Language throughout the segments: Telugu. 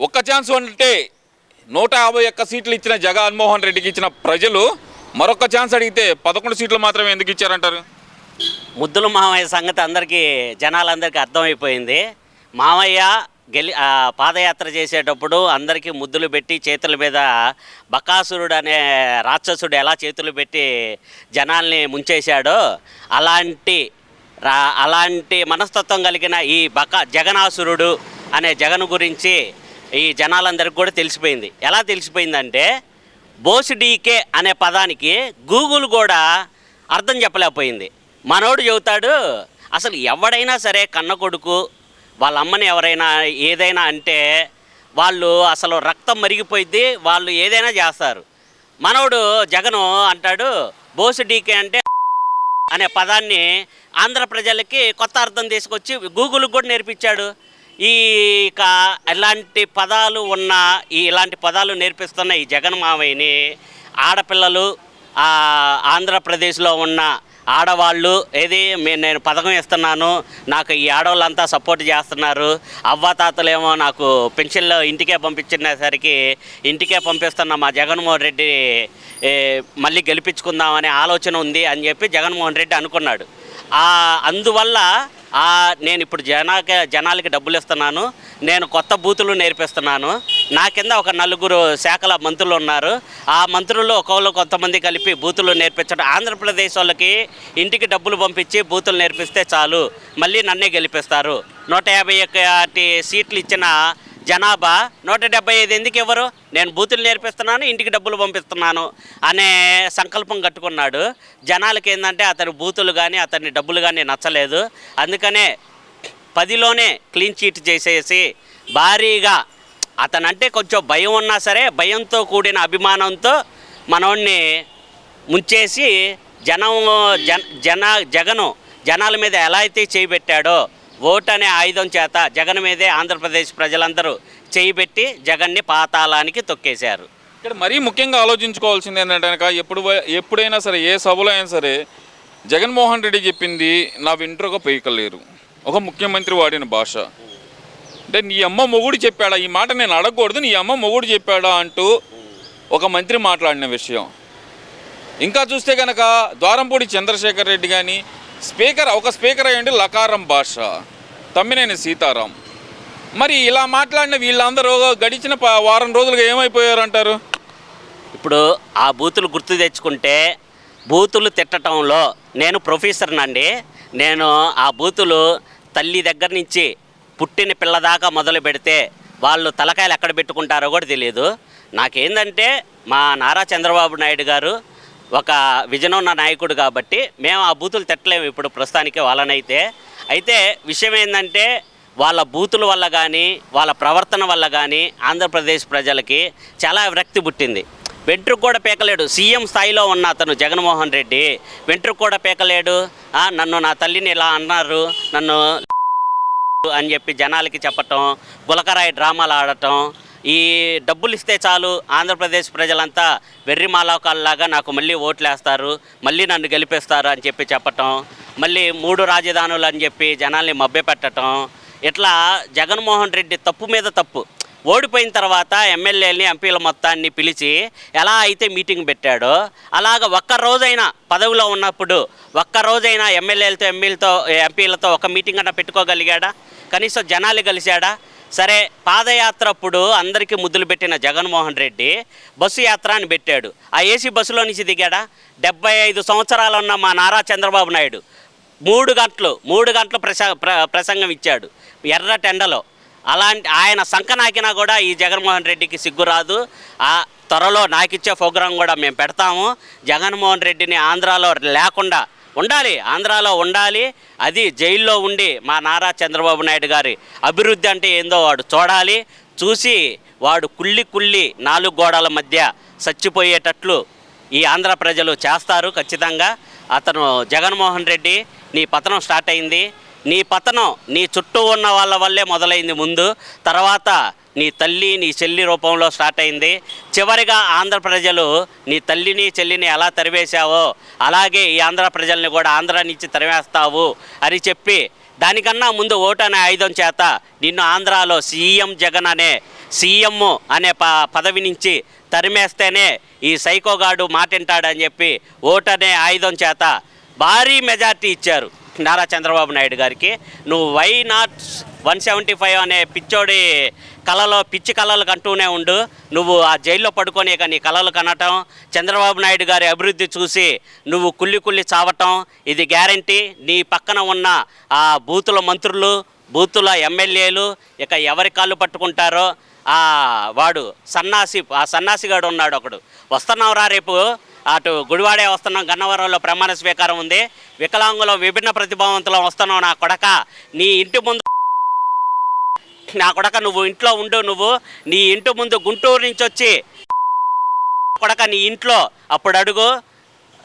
ఒక్క ఛాన్స్ అంటే నూట యాభై ఒక్క సీట్లు ఇచ్చిన జగన్మోహన్ రెడ్డికి ఇచ్చిన ప్రజలు మరొక ఛాన్స్ అడిగితే పదకొండు సీట్లు మాత్రమే ఎందుకు ఇచ్చారంటారు? ముద్దుల మామయ్య సంగతి అందరికీ జనాలందరికీ అర్థమైపోయింది. మామయ్య గెలి పాదయాత్ర చేసేటప్పుడు అందరికీ ముద్దులు పెట్టి చేతుల మీద బకాసురుడు అనే రాక్షసుడు ఎలా చేతులు పెట్టి జనాల్ని ముంచేశాడో అలాంటి రా అలాంటి మనస్తత్వం కలిగిన ఈ బకా జగనాసురుడు అనే జగన్ గురించి ఈ జనాలందరికీ కూడా తెలిసిపోయింది. ఎలా తెలిసిపోయిందంటే బోసు డీకే అనే పదానికి గూగుల్ కూడా అర్థం చెప్పలేకపోయింది. మనోడు చెబుతాడు అసలు ఎవడైనా సరే కన్న కొడుకు వాళ్ళ అమ్మని ఎవరైనా ఏదైనా అంటే వాళ్ళు అసలు రక్తం మరిగిపోయింది వాళ్ళు ఏదైనా చేస్తారు. మనోడు జగను అంటాడు బోసు డీకే అంటే అనే పదాన్ని ఆంధ్ర ప్రజలకి కొత్త అర్థం తీసుకొచ్చి గూగుల్కి కూడా నేర్పించాడు. ఈ ఇక ఎలాంటి పదాలు ఉన్న ఈ ఇలాంటి పదాలు నేర్పిస్తున్న ఈ జగన్ మావయ్యని ఆడపిల్లలు ఆంధ్రప్రదేశ్లో ఉన్న ఆడవాళ్ళు ఏది నేను పథకం ఇస్తున్నాను నాకు ఈ ఆడవాళ్ళంతా సపోర్ట్ చేస్తున్నారు అవ్వాతాతలేమో నాకు పెన్షన్లో ఇంటికే పంపించినసరికి ఇంటికే పంపిస్తున్న మా జగన్మోహన్ రెడ్డి మళ్ళీ గెలిపించుకుందామనే ఆలోచన ఉంది అని చెప్పి జగన్మోహన్ రెడ్డి అనుకున్నాడు. అందువల్ల నేను ఇప్పుడు జనాక జనాలకి డబ్బులు ఇస్తున్నాను. నేను కొత్త బూతులు నేర్పిస్తున్నాను. నా కింద ఒక నలుగురు శాఖల మంత్రులు ఉన్నారు. ఆ మంత్రులు ఒకళ్ళు కొంతమంది కలిపి బూతులు నేర్పించడం. ఆంధ్రప్రదేశ్ వాళ్ళకి ఇంటికి డబ్బులు పంపించి బూతులు నేర్పిస్తే చాలు. మళ్ళీ నన్నే గెలిపిస్తారు. నూట యాభై ఒకటి సీట్లు ఇచ్చిన జనాభా నూట డెబ్బై ఐదు ఎందుకు ఇవ్వరు? నేను బూతులు నేర్పిస్తున్నాను ఇంటికి డబ్బులు పంపిస్తున్నాను అనే సంకల్పం కట్టుకున్నాడు. జనాలకి ఏంటంటే అతని బూతులు కానీ అతని డబ్బులు కానీ నచ్చలేదు. అందుకనే పదిలోనే క్లీన్ చీట్ చేసేసి భారీగా అతనంటే కొంచెం భయం ఉన్నా సరే భయంతో కూడిన అభిమానంతో మనోడిని ముంచేసి జనం జన జన జగను జనాల మీద ఎలా అయితే చేయిబెట్టాడో ఓటు అనే ఆయుధం చేత జగన్ మీదే ఆంధ్రప్రదేశ్ ప్రజలందరూ చేయిబెట్టి జగన్ని పాతాళానికి తొక్కేశారు. ఇక్కడ మరీ ముఖ్యంగా ఆలోచించుకోవాల్సింది ఏంటంటే కనుక ఎప్పుడు ఎప్పుడైనా సరే ఏ సభలో అయినా సరే జగన్మోహన్ రెడ్డి చెప్పింది నా వింటరుగా పీకలేరు. ఒక ముఖ్యమంత్రి వాడిన భాష. అంటే నీ అమ్మ మొగుడు చెప్పాడా? ఈ మాట నేను అడగకూడదు నీ అమ్మ మొగుడు చెప్పాడా అంటూ ఒక మంత్రి మాట్లాడిన విషయం. ఇంకా చూస్తే కనుక ద్వారంపూడి చంద్రశేఖర్ రెడ్డి కానీ స్పీకర్ ఒక స్పీకర్ అయ్యండి లకారం భాష. తమ్మినేని సీతారాం. మరి ఇలా మాట్లాడిన వీళ్ళందరూ గడిచిన వారం రోజులుగా ఏమైపోయారు అంటారు ఇప్పుడు ఆ బూతులు గుర్తు తెచ్చుకుంటే బూతులు తిట్టడంలో నేను ప్రొఫెసర్నండి నేను ఆ బూతులు తల్లి దగ్గర నుంచి పుట్టిన పిల్ల దాకా మొదలు పెడితే వాళ్ళు తలకాయలు ఎక్కడ పెట్టుకుంటారో కూడా తెలియదు నాకేందంటే మా నారా చంద్రబాబు నాయుడు గారు ఒక విజన్ ఉన్న నాయకుడు కాబట్టి మేము ఆ బూతులు తిట్టలేము ఇప్పుడు ప్రస్తుతానికి వాళ్ళనైతే. అయితే విషయం ఏంటంటే వాళ్ళ బూతుల వల్ల కానీ వాళ్ళ ప్రవర్తన వల్ల కానీ ఆంధ్రప్రదేశ్ ప్రజలకి చాలా విరక్తి పుట్టింది. వెంట్రుకు కూడా పీకలేడు సీఎం స్థాయిలో ఉన్న అతను జగన్మోహన్ రెడ్డి. వెంట్రుకు కూడా పీకలేడు నన్ను నా తల్లిని ఇలా అన్నారు నన్ను అని చెప్పి జనాలకి చెప్పటం గులకరాయి డ్రామాలు ఆడటం ఈ డబ్బులు ఇస్తే చాలు ఆంధ్రప్రదేశ్ ప్రజలంతా వెర్రి మాలాకాల్లాగా నాకు మళ్ళీ ఓట్లు వేస్తారు మళ్ళీ నన్ను గెలిపిస్తారు అని చెప్పి చెప్పటం మళ్ళీ మూడు రాజధానులు అని చెప్పి జనాల్ని మభ్యపెట్టడం ఇట్లా జగన్మోహన్ రెడ్డి తప్పు మీద తప్పు. ఓడిపోయిన తర్వాత ఎమ్మెల్యేలని ఎంపీల మొత్తాన్ని పిలిచి ఎలా అయితే మీటింగ్ పెట్టాడో అలాగ ఒక్క రోజైనా పదవిలో ఉన్నప్పుడు ఒక్క రోజైనా ఎమ్మెల్యేలతో ఎమ్మెల్యేలతో ఎంపీలతో ఒక మీటింగ్ అన్న పెట్టుకోగలిగాడా? కనీసం జనాలు కలిశాడా? సరే పాదయాత్ర అప్పుడు అందరికీ ముద్దులు పెట్టిన జగన్మోహన్ రెడ్డి బస్సు యాత్ర అని పెట్టాడు. ఆ ఏసీ బస్సులో నుంచి దిగాడా? డెబ్బై ఐదు సంవత్సరాలు ఉన్న మా నారా చంద్రబాబు నాయుడు మూడు గంటలు మూడు గంటలు ప్రస ప్ర- ప్రసంగం ఇచ్చాడు ఎర్ర టెండలో. అలాంటి ఆయన సంకనాకినా కూడా ఈ జగన్మోహన్ రెడ్డికి సిగ్గు రాదు. ఆ త్వరలో నాకిచ్చే ప్రోగ్రాం కూడా మేము పెడతాము. జగన్మోహన్ రెడ్డిని ఆంధ్రాలో లేకుండా ఉండాలి ఆంధ్రాలో ఉండాలి అది జైల్లో ఉండి మా నారా చంద్రబాబు నాయుడు గారి అభివృద్ధి అంటే ఏందో వాడు చూడాలి చూసి వాడు కుళ్ళి కుళ్ళి నాలుగు గోడల మధ్య చచ్చిపోయేటట్లు ఈ ఆంధ్ర ప్రజలు చేస్తారు ఖచ్చితంగా. అతను జగన్మోహన్ రెడ్డి నీ పతనం స్టార్ట్ అయింది. నీ పతనం నీ చుట్టూ ఉన్న వాళ్ళ వల్లే మొదలైంది ముందు. తర్వాత నీ తల్లి నీ చెల్లి రూపంలో స్టార్ట్ అయింది. చివరిగా ఆంధ్ర ప్రజలు నీ తల్లిని చెల్లిని ఎలా తరివేశావో అలాగే ఈ ఆంధ్ర ప్రజల్ని కూడా ఆంధ్ర నుంచి తరివేస్తావు అని చెప్పి దానికన్నా ముందు ఓటు అనే ఆయుధం చేత నిన్ను ఆంధ్రాలో సీఎం జగన్ అనే సీఎం అనే ప పదవి నుంచి తరిమేస్తేనే ఈ సైకోగాడు మాటింటాడని చెప్పి ఓటు అనే ఆయుధం చేత భారీ మెజార్టీ ఇచ్చారు. నారా చంద్రబాబు నాయుడు గారికి. నువ్వు why not one seventy five అనే పిచ్చోడి కళలో పిచ్చి కళలు కంటూనే ఉండు. నువ్వు ఆ జైల్లో పడుకొని ఇక నీ కళలు కనటం చంద్రబాబు నాయుడు గారి అభివృద్ధి చూసి నువ్వు కుళ్ళి కుళ్ళి చావటం ఇది గ్యారంటీ నీ పక్కన ఉన్న ఆ బూతుల మంత్రులు బూతుల ఎమ్మెల్యేలు ఇక ఎవరి కాళ్ళు పట్టుకుంటారో ఆ వాడు సన్నాసి ఆ సన్నాసిగాడు ఉన్నాడు ఒకడు. వస్తున్నావురా రేపు అటు గుడివాడే వస్తున్నాం గన్నవరంలో ప్రమాణ స్వీకారం ఉంది. వికలాంగులో విభిన్న ప్రతిభావంతులం వస్తున్నావు నా కొడక. నీ ఇంటి ముందు నా కొడక నువ్వు ఇంట్లో ఉండు నువ్వు. నీ ఇంటి ముందు గుంటూరు నుంచి వచ్చి కొడక నీ ఇంట్లో. అప్పుడు అడుగు.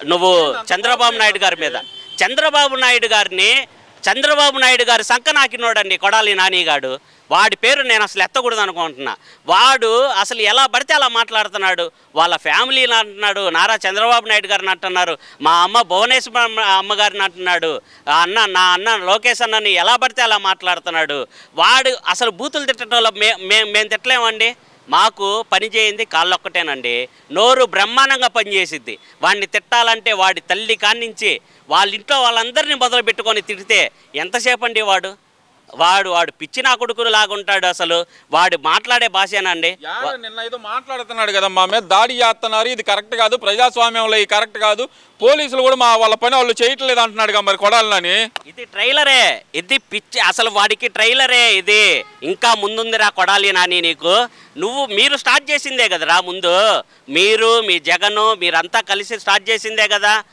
నువ్వు చంద్రబాబు నాయుడు గారి మీద. చంద్రబాబు నాయుడు గారిని చంద్రబాబు నాయుడు గారి శంఖ నాకినోడండి కొడాలి నానిగాడు. వాడి పేరు నేను అసలు ఎత్తకూడదు అనుకుంటున్నా. వాడు అసలు ఎలా పడితే అలా మాట్లాడుతున్నాడు. వాళ్ళ ఫ్యామిలీని అంటున్నాడు. నారా చంద్రబాబు నాయుడు గారిని అంటున్నారు. మా అమ్మ భువనేశ్వర అమ్మగారిని అంటున్నాడు. ఆ అన్న నా అన్న లోకేష్ అన్నని ఎలా పడితే అలా మాట్లాడుతున్నాడు. వాడు అసలు బూతులు తిట్టడంలో మే మే- మేము తిట్టలేమండి. మాకు పని చేయింది కాళ్ళొక్కటేనండి. నోరు బ్రహ్మాండంగా పనిచేసిద్ది వాడిని తిట్టాలంటే వాడి తల్లి కానించి వాళ్ళ ఇంట్లో వాళ్ళందరినీ మొదలు పెట్టుకొని తిడితే ఎంతసేపండి వాడు? వాడు వాడు పిచ్చి నా కొడుకులు లాగుంటాడు అసలు. వాడు మాట్లాడే భాషేనండి నిన్న ఏదో మాట్లాడుతున్నాడు కదా మా మీద. దాడి చేస్తున్నారు. ఇది కరెక్ట్ కాదు. ప్రజాస్వామ్యంలో ఇది కరెక్ట్ కాదు. పోలీసులు కూడా మా వాళ్ళ పని వాళ్ళు చేయట్లేదు అంటున్నాడు మరి కొడాలని. ఇది ట్రైలరే. ఇది పిచ్చి అసలు వాడికి ట్రైలరే ఇది. ఇంకా ముందుందిరా కొడాలి నాని నీకు. నువ్వు మీరు స్టార్ట్ చేసిందే కదరా ముందు. మీరు మీ జగను మీరంతా కలిసి స్టార్ట్ చేసిందే కదా?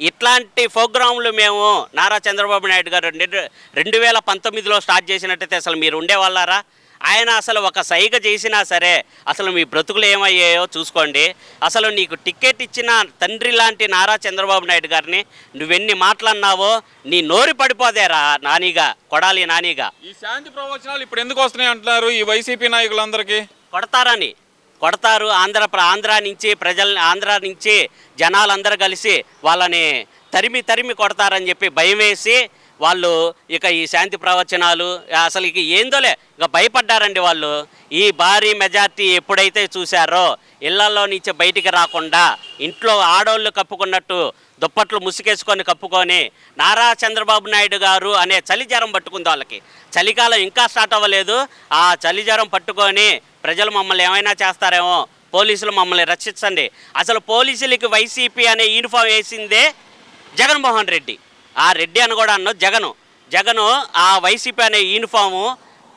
ఇట్లాంటి ప్రోగ్రాంలు మేము నారా చంద్రబాబు నాయుడు గారు రెండు రెండు వేల పంతొమ్మిదిలో స్టార్ట్ చేసినట్టయితే అసలు మీరు ఉండేవాళ్ళారా? ఆయన అసలు ఒక సైగ చేసినా సరే అసలు మీ బ్రతుకులు ఏమయ్యాయో చూసుకోండి. అసలు నీకు టికెట్ ఇచ్చిన తండ్రి లాంటి నారా చంద్రబాబు నాయుడు గారిని నువ్వెన్ని మాట్లాడినావో నీ నోరు పడిపోదేరా నానిగా కొడాలి నానిగా. ఈ శాంతి ప్రవచనాలు ఇప్పుడు ఎందుకు వస్తున్నాయి అంటున్నారు ఈ వైసీపీ నాయకులందరికీ? కొడతారని కొడతారు. ఆంధ్ర ఆంధ్ర నుంచి ప్రజల్ని ఆంధ్ర నుంచి జనాలందరూ కలిసి వాళ్ళని తరిమి తరిమి కొడతారని చెప్పి భయం వేసి వాళ్ళు ఇక ఈ శాంతి ప్రవచనాలు అసలు ఇక ఏందోలే ఇక భయపడ్డారండి వాళ్ళు. ఈ భారీ మెజార్టీ ఎప్పుడైతే చూశారో ఇళ్ళలో నుంచి బయటికి రాకుండా ఇంట్లో ఆడోళ్ళు కప్పుకున్నట్టు దుప్పట్లు ముసుగేసుకొని కప్పుకొని నారా చంద్రబాబు నాయుడు గారు అనే చలి జ్వరం పట్టుకుంది వాళ్ళకి. చలికాలం ఇంకా స్టార్ట్ అవ్వలేదు. ఆ చలి జ్వరం పట్టుకొని ప్రజలు మమ్మల్ని ఏమైనా చేస్తారేమో పోలీసులు మమ్మల్ని రక్షించండి. అసలు పోలీసులకి వైసీపీ అనే యూనిఫామ్ వేసిందే జగన్మోహన్ రెడ్డి. ఆ రెడ్డి అని కూడా అన్న జగను. జగను ఆ వైసీపీ అనే యూనిఫాము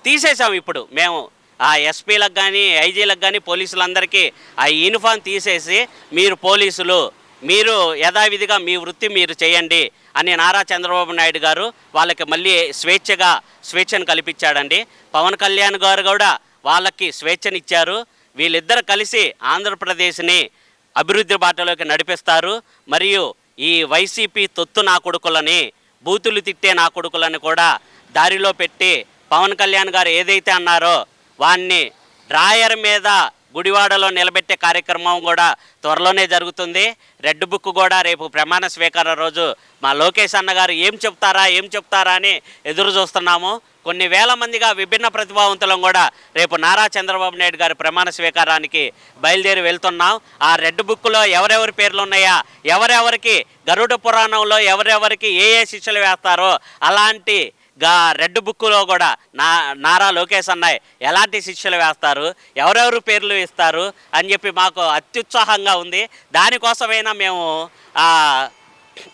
తీసేసాం ఇప్పుడు మేము. ఆ ఎస్పీలకు కానీ ఐజీలకు కానీ పోలీసులందరికీ ఆ యూనిఫామ్ తీసేసి మీరు పోలీసులు మీరు యథావిధిగా మీ వృత్తి మీరు చేయండి అని నారా చంద్రబాబు నాయుడు గారు వాళ్ళకి మళ్ళీ స్వేచ్ఛగా స్వేచ్ఛను కల్పించాడండి. పవన్ కళ్యాణ్ గారు కూడా వాళ్ళకి స్వేచ్ఛనిచ్చారు. వీళ్ళిద్దరు కలిసి ఆంధ్రప్రదేశ్ని అభివృద్ధి బాటలోకి నడిపిస్తారు. మరియు ఈ వైసీపీ తొత్తు నా కొడుకులని బూతులు తిట్టే నా కొడుకులని కూడా దారిలో పెట్టి పవన్ కళ్యాణ్ గారు ఏదైతే అన్నారో వాన్ని డ్రాయర్ మీద గుడివాడలో నిలబెట్టే కార్యక్రమం కూడా త్వరలోనే జరుగుతుంది. రెడ్ బుక్ కూడా రేపు ప్రమాణ స్వీకారం రోజు మా లోకేష్ అన్నగారు ఏం చెప్తారా ఏం చెప్తారా అని ఎదురు చూస్తున్నాము. కొన్ని వేల మందిగా విభిన్న ప్రతిభావంతులం కూడా రేపు నారా చంద్రబాబు నాయుడు గారి ప్రమాణ స్వీకారానికి బయలుదేరి వెళ్తున్నాం. ఆ రెడ్ బుక్లో ఎవరెవరి పేర్లు ఉన్నాయా ఎవరెవరికి గరుడ పురాణంలో ఎవరెవరికి ఏ ఏ శిష్యులు వేస్తారో అలాంటి గా రెడ్ బుక్లో కూడా నా నారా లోకేష్ అన్నాయ్ ఎలాంటి శిక్షలు వేస్తారు ఎవరెవరు పేర్లు ఇస్తారు అని చెప్పి మాకు అత్యుత్సాహంగా ఉంది. దానికోసమైనా మేము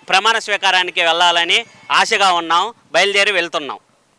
ప్రమాణ స్వీకారానికి వెళ్ళాలని ఆశగా ఉన్నాం బయలుదేరి వెళ్తున్నాం.